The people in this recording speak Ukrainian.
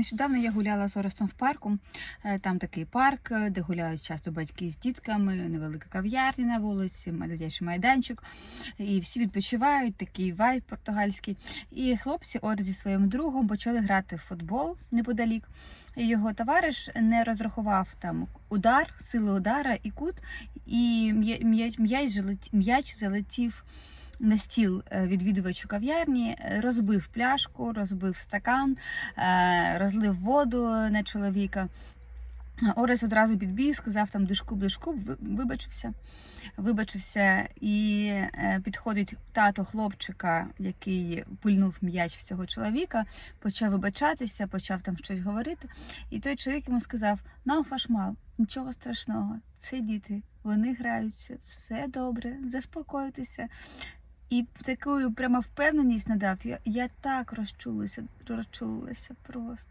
Нещодавно я гуляла з Орестом в парку. Е, Там такий парк, е, де гуляють часто батьки з дітками, невелика кав'ярня на вулиці, дитячий майданчик. І всі відпочивають, такий вайб португальський. І хлопці Орест зі своїм другом почали грати в футбол неподалік. І його товариш не розрахував там удар, сили удара і кут, і м'я- м'я- м'яч м'яч залетів на стіл е, відвідувачу кав'ярні, е, розбив пляшку, розбив стакан, е, розлив воду на чоловіка. Орес одразу підбіг, сказав там дишкуб, дишкуб, вибачився. Вибачився і підходить тато хлопчика, який пильнув м'яч в цього чоловіка, почав вибачатися, почав там щось говорити. І той чоловік йому сказав: Нам фашмал, нічого страшного, це діти, вони граються, все добре, заспокойтеся. І такою прямо впевненість надав. Я, я так розчулася, розчулилася просто.